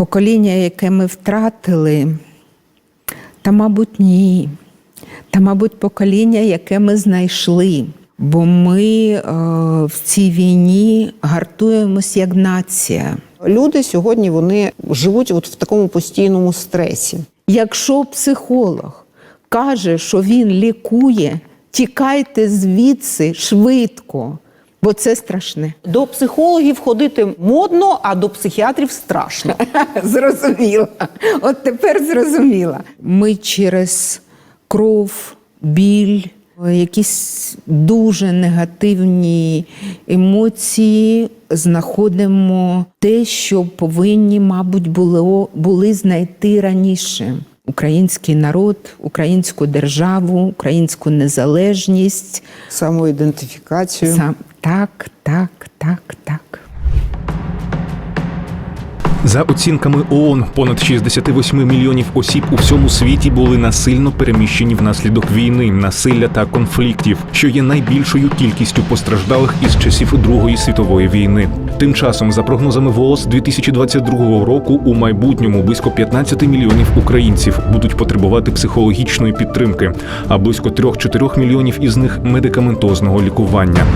покоління, яке ми втратили, та, мабуть, ні. Та, мабуть, покоління, яке ми знайшли. Бо ми е, в цій війні гартуємось як нація. Люди сьогодні вони живуть от в такому постійному стресі. Якщо психолог каже, що він лікує, тікайте звідси швидко, бо це страшне. До психологів ходити модно, а до психіатрів страшно. Зрозуміла. От тепер зрозуміла. Ми через кров, біль, якісь дуже негативні емоції знаходимо те, що повинні, мабуть, було, були знайти раніше. Український народ, українську державу, українську незалежність. Самоідентифікацію. Сам так, так, так, так. За оцінками ООН, понад 68 мільйонів осіб у всьому світі були насильно переміщені внаслідок війни, насилля та конфліктів, що є найбільшою кількістю постраждалих із часів Другої світової війни. Тим часом, за прогнозами ВООЗ 2022 року, у майбутньому близько 15 мільйонів українців будуть потребувати психологічної підтримки, а близько 3-4 мільйонів із них медикаментозного лікування.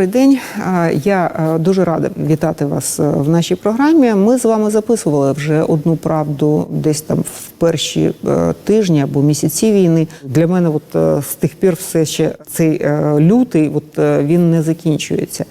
Добрий день. Я дуже рада вітати вас е, в нашій програмі. Ми з вами записували вже одну правду десь там в перші е, тижні або місяці війни. Для мене, от е, з тих пір, все ще цей лютий, от він не закінчується.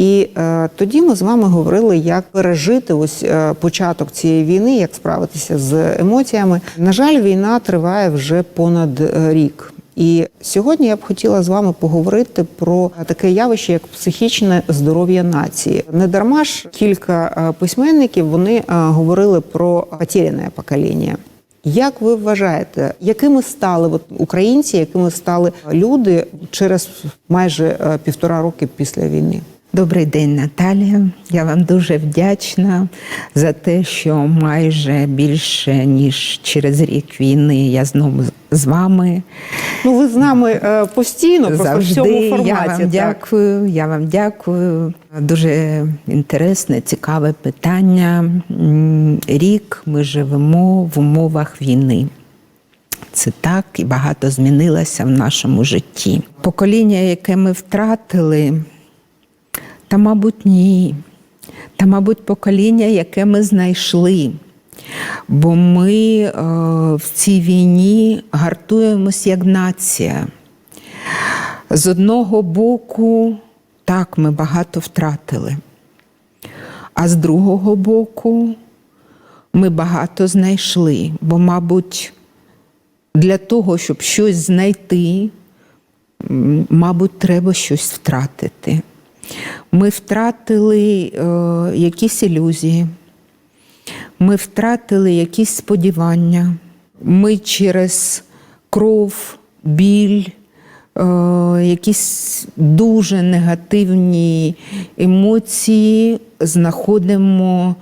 І е, тоді ми з вами говорили, як пережити ось е, початок цієї війни, як справитися з емоціями. На жаль, війна триває вже понад рік. І сьогодні я б хотіла з вами поговорити про таке явище, як психічне здоров'я нації. Не дарма ж кілька е, письменників вони е, говорили про потеряне покоління. Як ви вважаєте, якими стали от, українці, якими стали люди через майже е, півтора роки після війни? Добрий день, Наталія. Я вам дуже вдячна за те, що майже більше ніж через рік війни я знову з вами. Ну, ви з нами е, постійно, просто Завжди в цьому форматі. я вам так. дякую. Я вам дякую. Дуже інтересне, цікаве питання. Рік ми живемо в умовах війни. Це так і багато змінилося в нашому житті. Покоління, яке ми втратили, та, мабуть, ні. Та, мабуть, покоління, яке ми знайшли. Бо ми е, в цій війні гартуємось як нація. З одного боку, так, ми багато втратили. А з другого боку, ми багато знайшли. Бо, мабуть, для того, щоб щось знайти, мабуть, треба щось втратити. Ми втратили е, якісь ілюзії, ми втратили якісь сподівання. Ми через кров, біль, е, якісь дуже негативні емоції знаходимо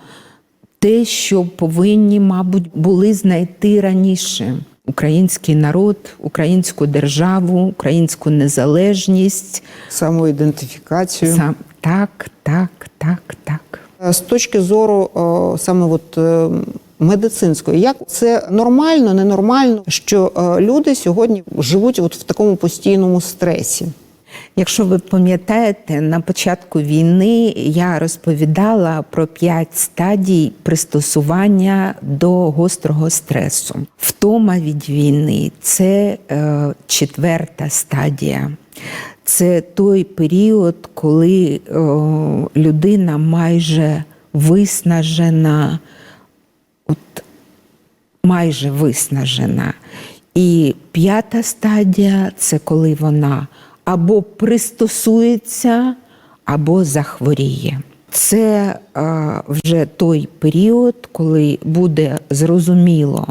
те, що повинні, мабуть, були знайти раніше. Український народ, українську державу, українську незалежність. Самоідентифікацію. Сам так, так, так, так. Е, З точки зору о, саме от, е, медицинської, як це нормально, ненормально, що е, люди сьогодні живуть от в такому постійному стресі? Якщо ви пам'ятаєте, на початку війни я розповідала про п'ять стадій пристосування до гострого стресу. Втома від війни це е, четверта стадія. Це той період, коли е, людина майже виснажена, от майже виснажена. І п'ята стадія це коли вона або пристосується, або захворіє. Це е, вже той період, коли буде зрозуміло,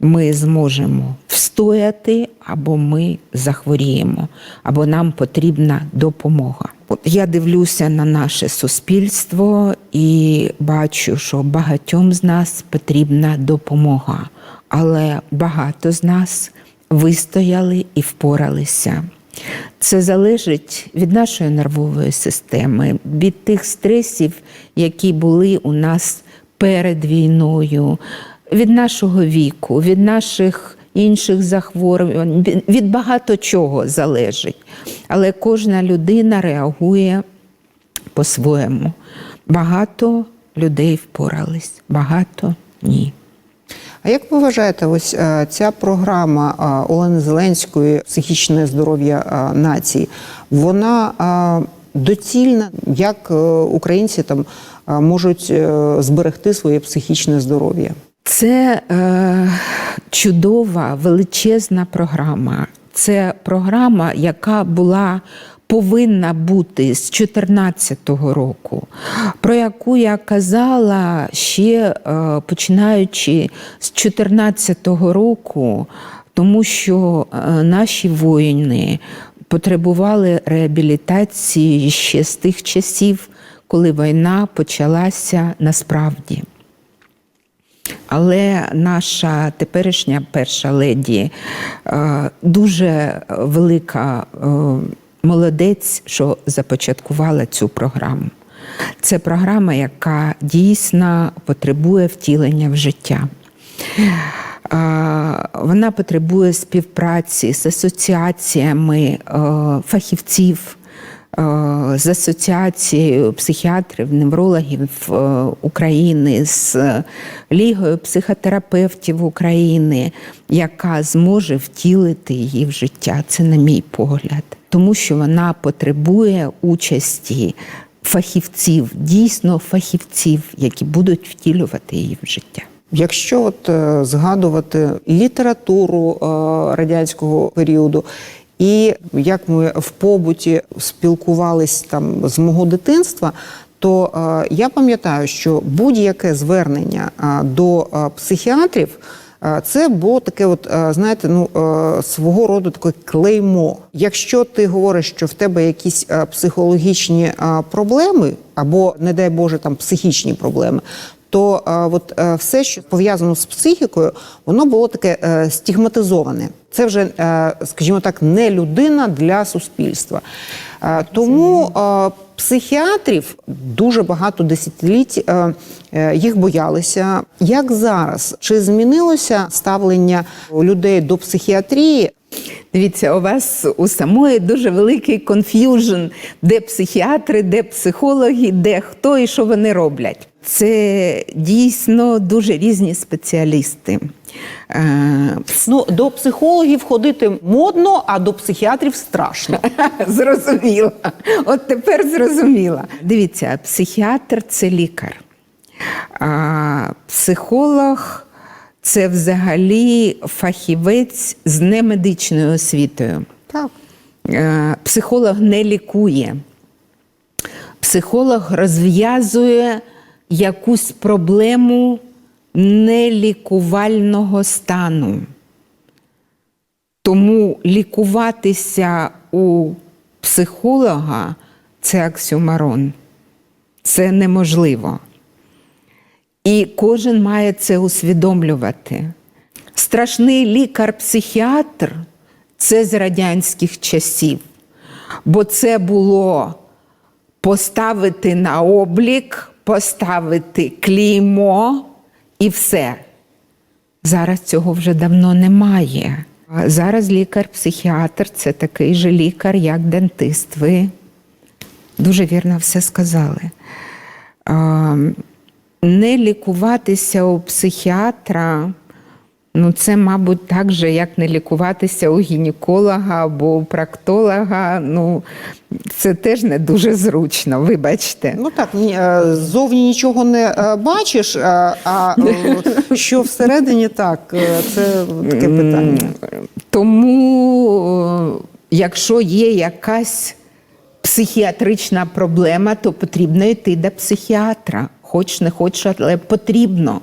ми зможемо встояти, або ми захворіємо, або нам потрібна допомога. От я дивлюся на наше суспільство і бачу, що багатьом з нас потрібна допомога. але багато з нас вистояли і впоралися. Це залежить від нашої нервової системи, від тих стресів, які були у нас перед війною, від нашого віку, від наших інших захворювань, від- багато чого залежить. Але кожна людина реагує по-своєму. Багато людей впорались, багато ні. А як ви вважаєте, ось е, ця програма е, Олени Зеленської психічне здоров'я е, нації, вона доцільна, як українці там можуть зберегти своє психічне здоров'я? Це е, чудова величезна програма. Це програма, яка була повинна бути з 2014 року, про яку я казала ще е, починаючи з 2014 року, тому що е, наші воїни потребували реабілітації ще з тих часів, коли війна почалася насправді. Але наша теперішня перша леді е, дуже велика молодець, що започаткувала цю програму. Це програма, яка дійсно потребує втілення в життя. Вона потребує співпраці з асоціаціями е, фахівців, е, з асоціацією психіатрів, неврологів е, України, з Лігою психотерапевтів України, яка зможе втілити її в життя. Це на мій погляд, тому що вона потребує участі фахівців, дійсно фахівців, які будуть втілювати її в життя. Якщо от е, згадувати літературу е, радянського періоду, і як ми в побуті спілкувались там з мого дитинства, то е, я пам'ятаю, що будь-яке звернення е, до е, психіатрів. Це було таке, от знаєте, ну свого роду таке клеймо. Якщо ти говориш, що в тебе якісь психологічні проблеми, або, не дай Боже, там психічні проблеми, то е, от е, все, що пов'язано з психікою, воно було таке е, стігматизоване. Це вже, скажімо так, не людина для суспільства. Тому психіатрів дуже багато десятиліть їх боялися. Як зараз? Чи змінилося ставлення людей до психіатрії? Дивіться, у вас у самої дуже великий конф'южн, де психіатри, де психологи, де хто і що вони роблять. Це дійсно дуже різні спеціалісти. Е, Ну, до психологів ходити модно, а до психіатрів страшно. Зрозуміла. От тепер зрозуміла. Дивіться, психіатр це лікар, а психолог це взагалі фахівець з немедичною освітою. Так. Е, Психолог не лікує. Психолог розв'язує якусь проблему нелікувального стану. Тому лікуватися у психолога це оксюмарон. Це неможливо. І кожен має це усвідомлювати. Страшний лікар-психіатр це з радянських часів, бо це було поставити на облік, поставити клеймо і все. Зараз цього вже давно немає. Зараз лікар-психіатр це такий же лікар, як дентист. Ви дуже вірно все сказали. Не лікуватися у психіатра, ну це, мабуть, так же, як не лікуватися у гінеколога або у проктолога. Ну, це теж не дуже зручно, вибачте. Ну так, ні, е, ззовні нічого не е, бачиш, е, а е, що всередині так, е, це таке питання. Тому, е, якщо є якась психіатрична проблема, то потрібно йти до психіатра. Хоч не хоч, але потрібно.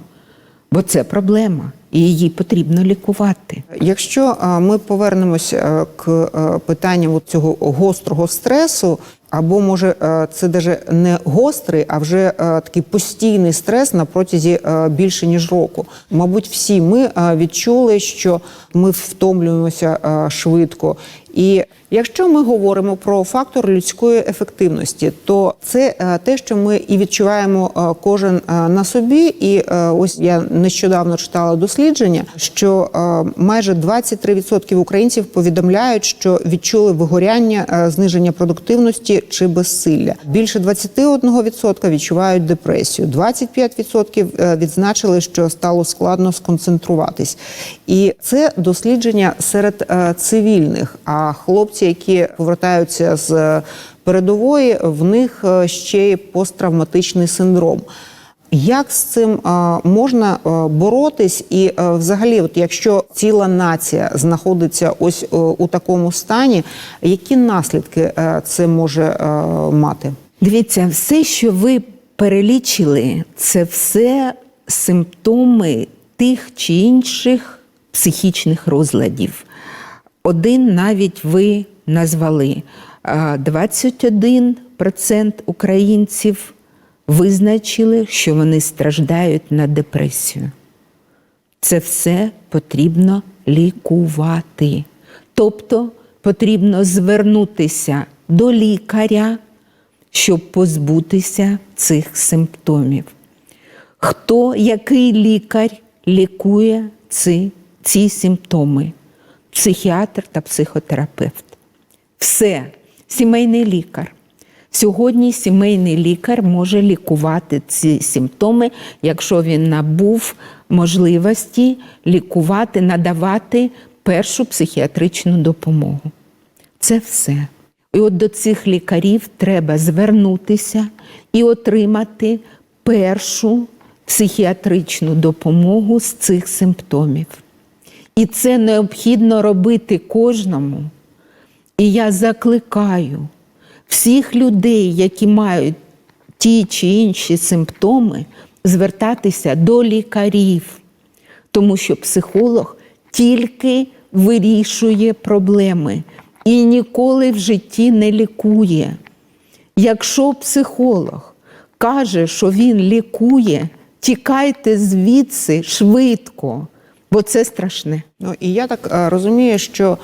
Бо це проблема, і її потрібно лікувати. Якщо ми повернемося е, к питанням цього гострого стресу, або може це даже не гострий, а вже такий постійний стрес на протязі більше ніж року. Мабуть, всі ми відчули, що ми втомлюємося швидко. І якщо ми говоримо про фактор людської ефективності, то це е, те, що ми і відчуваємо е, кожен е, на собі. І ось я нещодавно читала дослідження, що майже 23% українців повідомляють, що відчули вигоряння, зниження продуктивності чи безсилля. Більше 21% відчувають депресію, 25% е, відзначили, що стало складно сконцентруватись. І це дослідження серед цивільних. А хлопці, які повертаються з передової, в них е, ще й посттравматичний синдром. Як з цим е, можна е, боротись? І взагалі, от якщо ціла нація знаходиться ось у такому стані, які наслідки це може мати? Дивіться, все, що ви перелічили, це все симптоми тих чи інших психічних розладів. Один навіть ви назвали. 21% українців визначили, що вони страждають на депресію. Це все потрібно лікувати. Тобто потрібно звернутися до лікаря, щоб позбутися цих симптомів. Хто, який лікар лікує ці, ці симптоми? Психіатр та психотерапевт. Все, сімейний лікар. Сьогодні сімейний лікар може лікувати ці симптоми, якщо він набув можливості лікувати, надавати першу психіатричну допомогу. Це все. І от до цих лікарів треба звернутися і отримати першу психіатричну допомогу з цих симптомів. І це необхідно робити кожному. І я закликаю всіх людей, які мають ті чи інші симптоми, звертатися до лікарів, тому що психолог тільки вирішує проблеми і ніколи в житті не лікує. Якщо психолог каже, що він лікує, тікайте звідси швидко, бо це страшне. Ну і я так е, розумію, що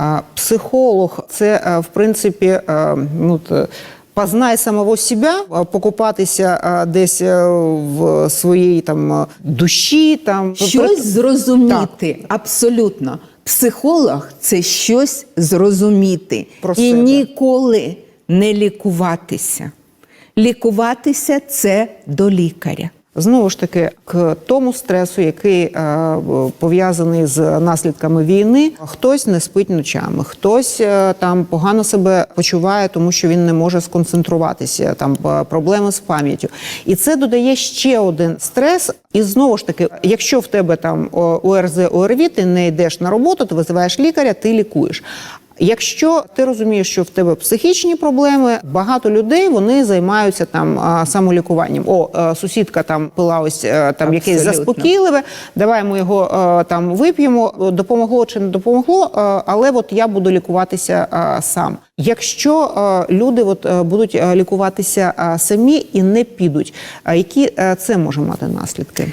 е, психолог це е, в принципі е, ну, т- познай самого себе, покупатися десь в своїй там душі, там Щось зрозуміти, абсолютно. Психолог це щось зрозуміти Про і себе. ніколи не лікуватися. Лікуватися це до лікаря. Знову ж таки, к тому стресу, який е, пов'язаний з наслідками війни, хтось не спить ночами, хтось е, там погано себе почуває, тому що він не може сконцентруватися, там е, проблеми з пам'яттю. І це додає ще один стрес. І знову ж таки, якщо в тебе там ОРЗ, ОРВІ, ти не йдеш на роботу, ти визиваєш лікаря, ти лікуєш. Якщо ти розумієш, що в тебе психічні проблеми, багато людей вони займаються там самолікуванням. О, е, сусідка там пила ось е, там якесь заспокійливе. Давай ми його е, там вип'ємо. Допомогло чи не допомогло, але от я буду лікуватися сам. Якщо люди от будуть лікуватися самі і не підуть, які це може мати наслідки?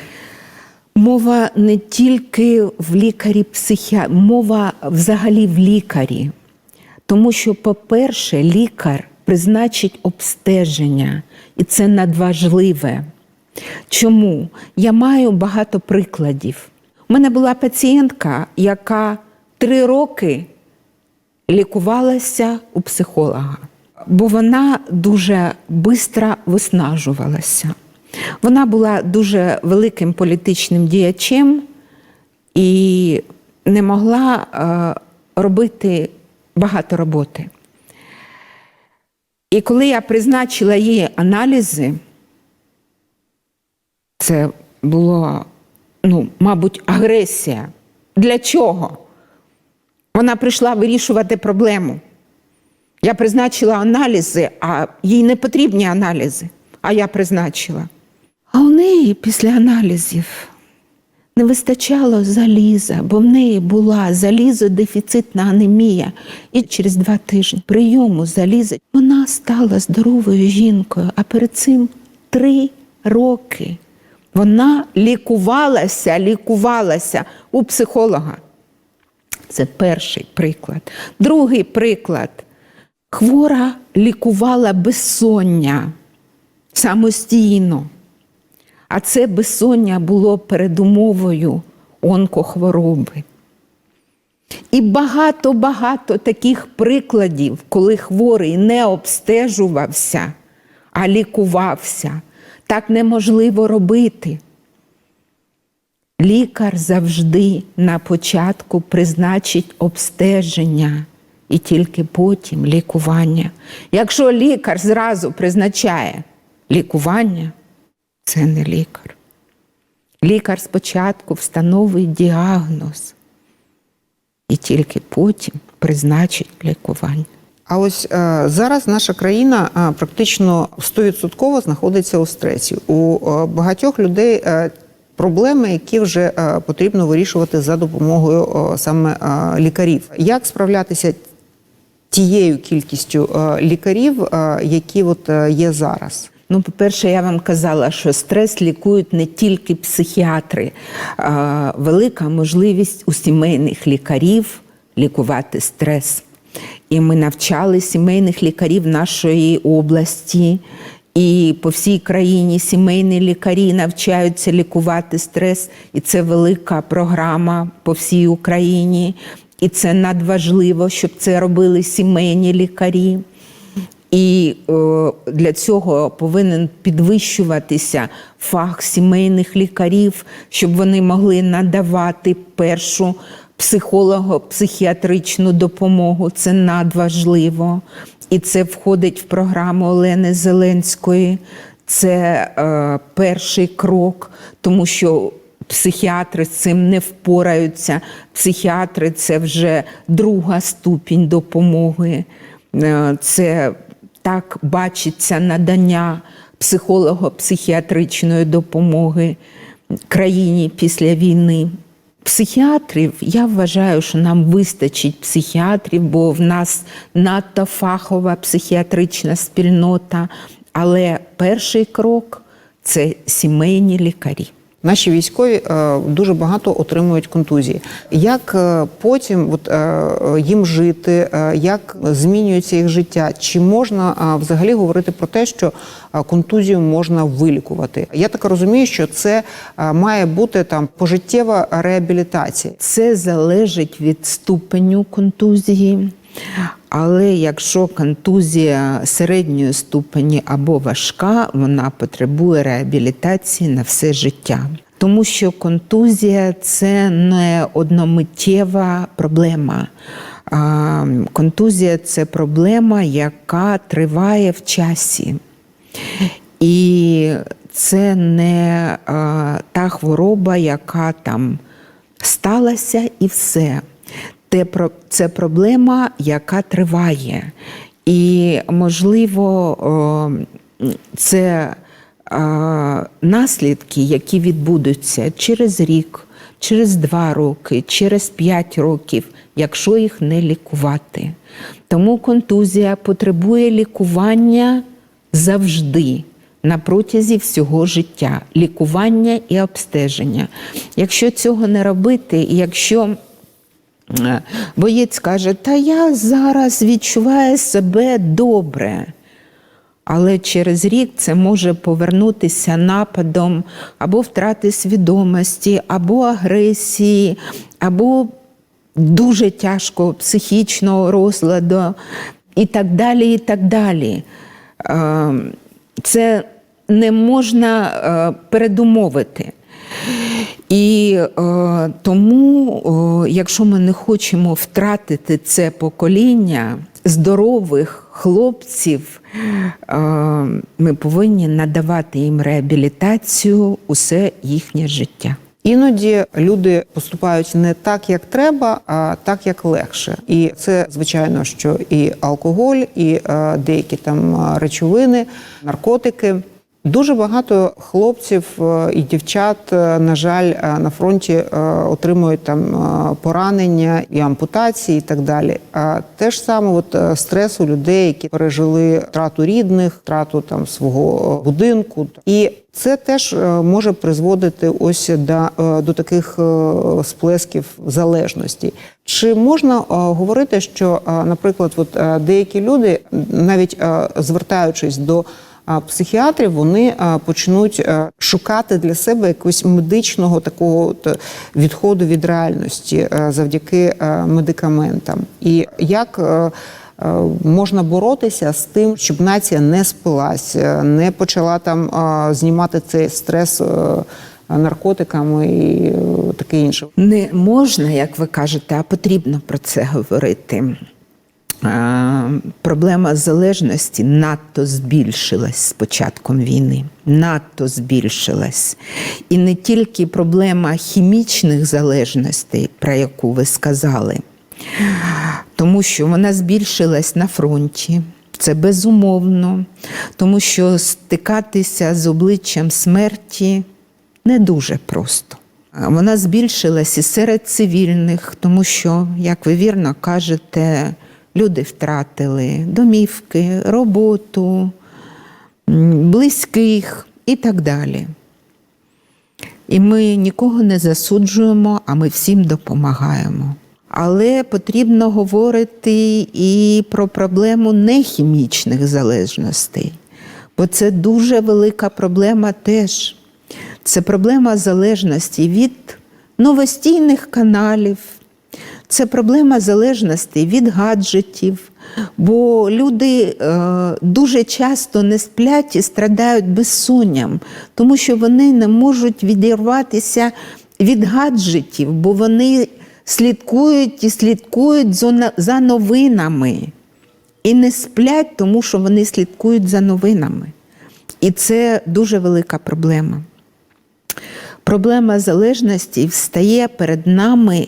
Мова не тільки в лікарі психіатрі, мова взагалі в лікарі. Тому що, по-перше, лікар призначить обстеження, і це надважливе. Чому? Я маю багато прикладів. У мене була пацієнтка, яка три роки лікувалася у психолога, бо вона дуже швидко виснажувалася. Вона була дуже великим політичним діячем і не могла е, робити багато роботи. І коли я призначила їй аналізи, це було, ну, мабуть, агресія. Для чого? Вона прийшла вирішувати проблему. Я призначила аналізи, а їй не потрібні аналізи, а я призначила. А у неї після аналізів не вистачало заліза, бо в неї була залізодефіцитна анемія. І через два тижні прийому заліза вона стала здоровою жінкою. А перед цим три роки вона лікувалася, лікувалася у психолога. Це перший приклад. Другий приклад. Хвора лікувала безсоння самостійно. А це безсоння було передумовою онкохвороби. І багато-багато таких прикладів, коли хворий не обстежувався, а лікувався. Так неможливо робити. Лікар завжди на початку призначить обстеження і тільки потім лікування. Якщо лікар зразу призначає лікування, це не лікар. Лікар спочатку встановить діагноз і тільки потім призначить лікування. А ось е, зараз наша країна е, практично 100% знаходиться у стресі. У е, багатьох людей е, проблеми, які вже е, потрібно вирішувати за допомогою е, саме е, лікарів. Як справлятися тією кількістю е, лікарів, е, які от е, є зараз? Ну, по-перше, я вам казала, що стрес лікують не тільки психіатри. А, велика можливість у сімейних лікарів лікувати стрес. І ми навчали сімейних лікарів нашої області. І по всій країні сімейні лікарі навчаються лікувати стрес, і це велика програма по всій Україні. І це надважливо, щоб це робили сімейні лікарі. І е, для цього повинен підвищуватися фах сімейних лікарів, щоб вони могли надавати першу психолого-психіатричну допомогу. Це надважливо. І це входить в програму Олени Зеленської. Це е, перший крок, тому що психіатри з цим не впораються. Психіатри це вже друга ступінь допомоги. Е, Це так бачиться надання психолого-психіатричної допомоги країні після війни. Психіатрів я вважаю, що нам вистачить психіатрів, бо в нас надто фахова психіатрична спільнота. Але перший крок це сімейні лікарі. Наші військові е, дуже багато отримують контузії. Як е, потім от, е, їм жити, як змінюється їх життя? Чи можна взагалі говорити про те, що контузію можна вилікувати? Я так розумію, що це має бути там пожиттєва реабілітація. Це залежить від ступеню контузії. Але якщо контузія середньої ступені або важка, вона потребує реабілітації на все життя. Тому що контузія це не одномиттєва проблема. Контузія це проблема, яка триває в часі. І це не та хвороба, яка там сталася і все. Це проблема, яка триває. І, можливо, це наслідки, які відбудуться через рік, через два роки, через п'ять років, якщо їх не лікувати. Тому контузія потребує лікування завжди. На протязі всього життя лікування і обстеження. Якщо цього не робити, якщо боєць каже, та я зараз відчуваю себе добре, але через рік це може повернутися нападом або втрати свідомості, або агресії, або дуже тяжкого психічного розладу, і так далі. і так далі. Е, Це не можна е, передумовити. І е, тому, е, якщо ми не хочемо втратити це покоління здорових хлопців, е, ми повинні надавати їм реабілітацію усе їхнє життя. Іноді люди поступають не так, як треба, а так, як легше. І це звичайно, що і алкоголь, і е, деякі там е, речовини, наркотики. Дуже багато хлопців е, і дівчат, е, на жаль, е, на фронті отримують там поранення і ампутації, і так далі. А те ж саме, от стрес у людей, які пережили втрату рідних, втрату там свого будинку, і це теж може призводити ось до, до таких сплесків залежності. Чи можна говорити, що, наприклад, от деякі люди, навіть звертаючись до психіатрів вони почнуть шукати для себе якогось медичного такого е, відходу від реальності завдяки медикаментам. І як е, е, можна боротися з тим, щоб нація не спилась, е, не почала там знімати цей стрес е, наркотиками і е, таке інше. Не можна, як ви кажете, а потрібно про це говорити. Проблема залежності надто збільшилась з початком війни. Надто збільшилась. І не тільки проблема хімічних залежностей, про яку ви сказали, тому що вона збільшилась на фронті. Це безумовно, тому що стикатися з обличчям смерті не дуже просто. Вона збільшилась і серед цивільних, тому що, як ви вірно кажете, люди втратили домівки, роботу, близьких і так далі. І ми нікого не засуджуємо, а ми всім допомагаємо. Але потрібно говорити і про проблему нехімічних залежностей, бо це дуже велика проблема теж. Це проблема залежності від новостійних каналів, це проблема залежності від гаджетів, бо люди е, дуже часто не сплять і страдають безсонням, тому що вони не можуть відірватися від гаджетів, бо вони слідкують і слідкують за новинами. І не сплять, тому що вони слідкують за новинами. І це дуже велика проблема. Проблема залежності встає перед нами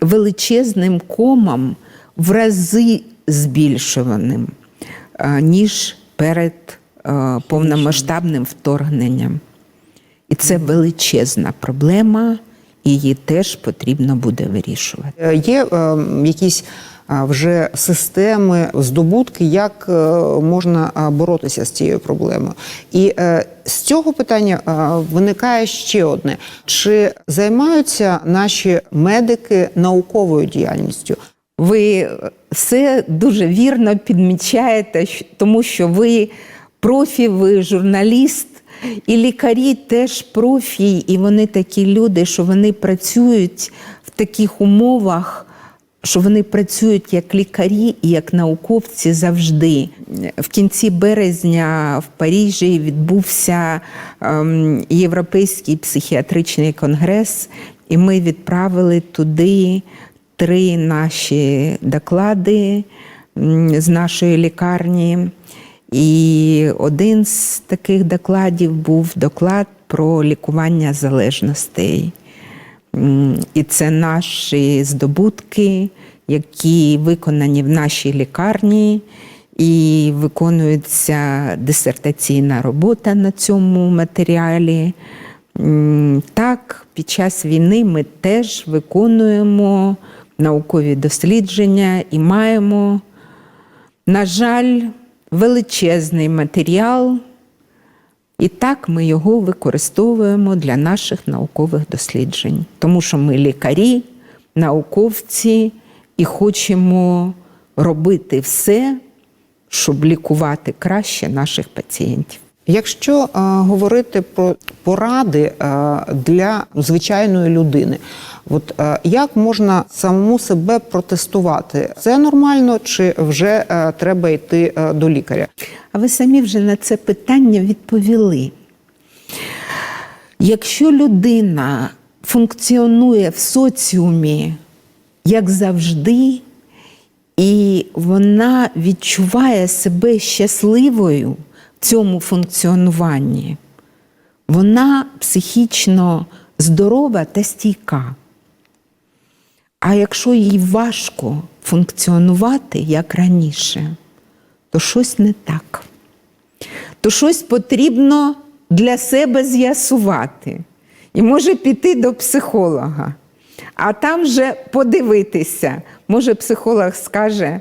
величезним комом в рази збільшуваним, е, ніж перед е, повномасштабним вторгненням. І це величезна проблема, її теж потрібно буде вирішувати. Е, Є е, якісь вже системи, здобутки, як е, можна боротися з цією проблемою. І е, з цього питання виникає ще одне: чи займаються наші медики науковою діяльністю? Ви все дуже вірно підмічаєте, тому що ви профі, ви журналіст, і лікарі теж профі, і вони такі люди, що вони працюють в таких умовах. Що вони працюють як лікарі і як науковці завжди. В кінці березня в Парижі відбувся ем, Європейський психіатричний конгрес, і ми відправили туди три наші доклади з нашої лікарні. І один з таких докладів був доклад про лікування залежностей. І це наші здобутки, які виконані в нашій лікарні, і виконується дисертаційна робота на цьому матеріалі. Так, під час війни ми теж виконуємо наукові дослідження і маємо, на жаль, величезний матеріал. І так ми його використовуємо для наших наукових досліджень, тому що ми лікарі, науковці і хочемо робити все, щоб лікувати краще наших пацієнтів. Якщо е, говорити про поради е, для звичайної людини, от е, як можна самому себе протестувати? Це нормально чи вже треба йти до лікаря? А ви самі вже на це питання відповіли. Якщо людина функціонує в соціумі, як завжди, і вона відчуває себе щасливою цьому функціонуванні, вона психічно здорова та стійка. А якщо їй важко функціонувати як раніше, то щось не так. То щось потрібно для себе з'ясувати. І може піти до психолога, а там вже подивитися. Може, психолог скаже,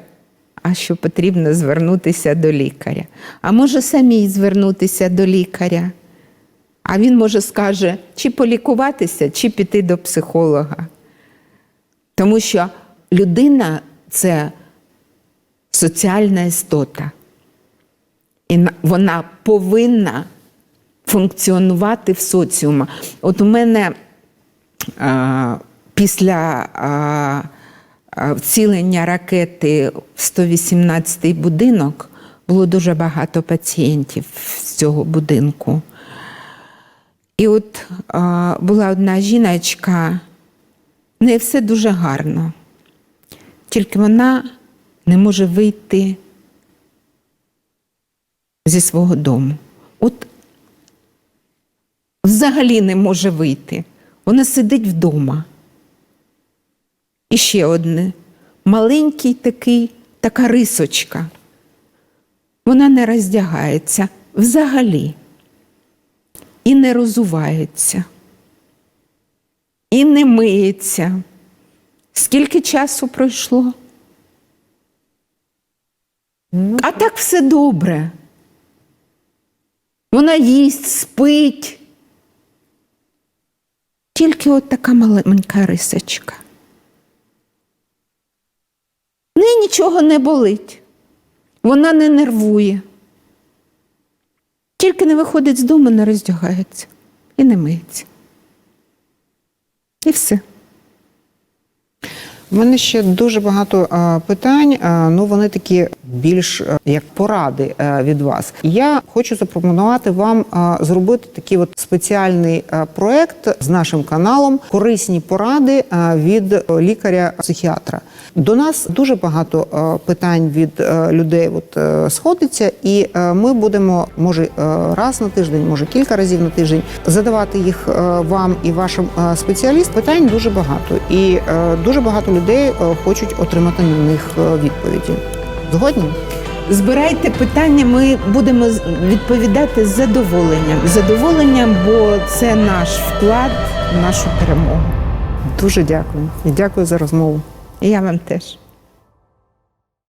а що потрібно звернутися до лікаря. А може самій звернутися до лікаря. А він може скаже, чи полікуватися, чи піти до психолога. Тому що людина це соціальна істота. І вона повинна функціонувати в соціумі. От у мене а, після а, вцілення ракети в 118-й будинок було дуже багато пацієнтів з цього будинку. І от була одна жіночка, в неї все дуже гарно, тільки вона не може вийти зі свого дому. От взагалі не може вийти. Вона сидить вдома. І ще одне маленький такий, така рисочка. Вона не роздягається взагалі. І не розувається, і не миється. Скільки часу пройшло? А так все добре. Вона їсть, спить. Тільки от така маленька рисочка. Неї нічого не болить. Вона не нервує. Тільки не виходить з дому, не роздягається і не миється. І все. Мене ще дуже багато питань. ну вони такі більш як поради від вас. Я хочу запропонувати вам зробити такий от спеціальний проект з нашим каналом Корисні поради від лікаря-психіатра. До нас дуже багато питань від людей от, е, сходиться, і е, ми будемо, може, е, раз на тиждень, може кілька разів на тиждень, задавати їх е, вам і вашим е, спеціалістам. Питань дуже багато, і е, дуже багато людей е, хочуть отримати на них е, відповіді. Згодні? Збирайте питання, ми будемо відповідати з задоволенням. З задоволенням, бо це наш вклад в нашу перемогу. Дуже дякую і дякую за розмову. І я вам теж.